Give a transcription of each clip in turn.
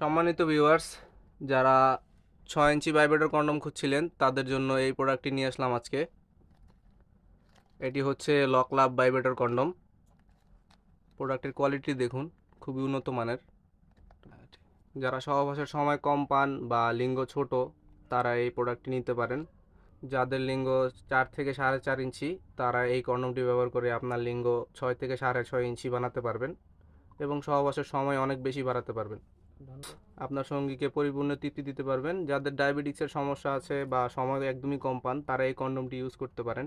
সম্মানিত ভিউয়ার্স যারা ছয় ইঞ্চি ভাইব্রেটর কন্ডম খুঁজছিলেন, তাদের জন্য এই প্রোডাক্টটি নিয়ে আসলাম আজকে। এটি হচ্ছে লক লাভ ভাইব্রেটর কন্ডম প্রোডাক্টের কোয়ালিটি দেখুন, খুবই উন্নত মানের। যারা সহবাসের সময় কম পান বা লিঙ্গ ছোট, তারা এই প্রোডাক্টটি নিতে পারেন। যাদের লিঙ্গ চার থেকে সাড়ে চার ইঞ্চি, তারা এই কন্ডমটি ব্যবহার করে আপনার লিঙ্গ ছয় থেকে সাড়ে ছয় ইঞ্চি বানাতে পারবেন এবং সহবাসের সময় অনেক বেশি বাড়াতে পারবেন। আপনার সঙ্গীকে পরিপূর্ণ তৃপ্তি দিতে পারবেন। যাদের ডায়াবেটিক্সের সমস্যা আছে বা সময় একদমই কম পান তারা এই কন্ডমটি ইউজ করতে পারেন।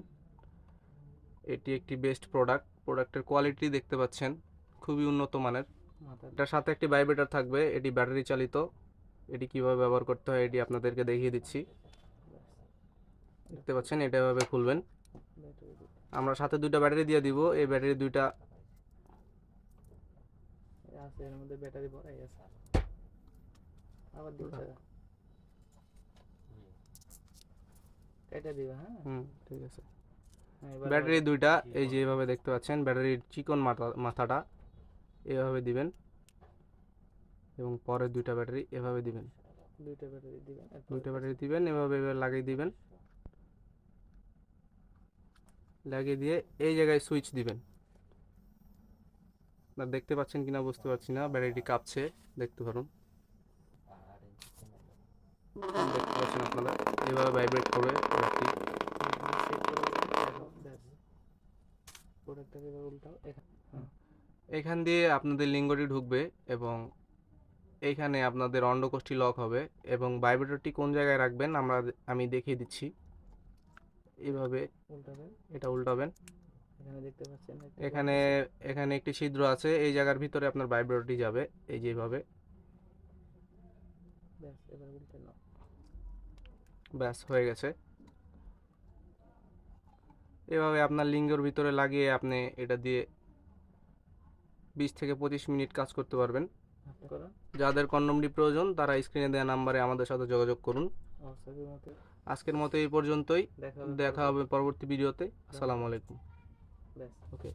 এটি একটি বেস্ট প্রোডাক্ট। প্রোডাক্টের কোয়ালিটি দেখতে পাচ্ছেন। খুবই উন্নত মানের। এটার সাথে একটি ভাইব্রেটর থাকবে। এটি ব্যাটারি চালিত। এটি কীভাবে ব্যবহার করতে হয় এটি আপনাদেরকে দেখিয়ে দিচ্ছি। দেখতে পাচ্ছেন এটা এভাবে খুলবেন। আমরা সাথে দুইটা ব্যাটারি দিয়ে দিব। এই ব্যাটারি দুইটা আছে এর মধ্যে ব্যাটারি ভরাই আছে। আবার দিতে কেটে দিবা হ্যাঁ? হুম ঠিক আছে। হ্যাঁ, ব্যাটারি দুইটা এই যে এভাবে দেখতে পাচ্ছেন ব্যাটারির চিকন মাথা মাথাটা এভাবে দিবেন। এবং পরের দুইটা ব্যাটারি এভাবে দিবেন। দুইটা ব্যাটারি দিবেন দুইটা ব্যাটারি দিবেন এভাবে এভাবে লাগিয়ে দিবেন। লাগিয়ে দিয়ে এই জায়গায় সুইচ দিবেন। আপনারা দেখতে পাচ্ছেন কিনা বুঝতে পারছি না ব্যাটারিটি কাঁপছে দেখতে পারুন। দেখতে পাচ্ছেন আপনারা। এভাবে ভাইব্রেট করবে প্রোডাক্টটি এখানে দিয়ে আপনাদের লিঙ্গটি ঢুকবে এবং এইখানে আপনাদের অন্ডকোষ্ঠী লক হবে এবং ভাইব্রেটরটি কোন জায়গায় রাখবেন আমরা আমি দেখিয়ে দিচ্ছি। এইভাবে উল্টাবেন এটা উল্টাবেন। এখানে দেখতে পাচ্ছেন এখানে এখানে একটি ছিদ্র আছে, এই জায়গার ভিতরে আপনার ভাইব্রেটরটি যাবে, এই যেভাবে ব্যাস হয়ে গেছে। এভাবে আপনার লিঙ্গের ভিতরে লাগিয়ে আপনি এটা দিয়ে বিশ থেকে পঁচিশ মিনিট কাজ করতে পারবেন। যাদের কন্ডমটি প্রয়োজন তারা স্ক্রিনে দেওয়া নাম্বারে আমাদের সাথে যোগাযোগ করুন। আজকের মতো এই পর্যন্তই। দেখা হবে পরবর্তী ভিডিওতে। আসসালামু আলাইকুম। ওকে।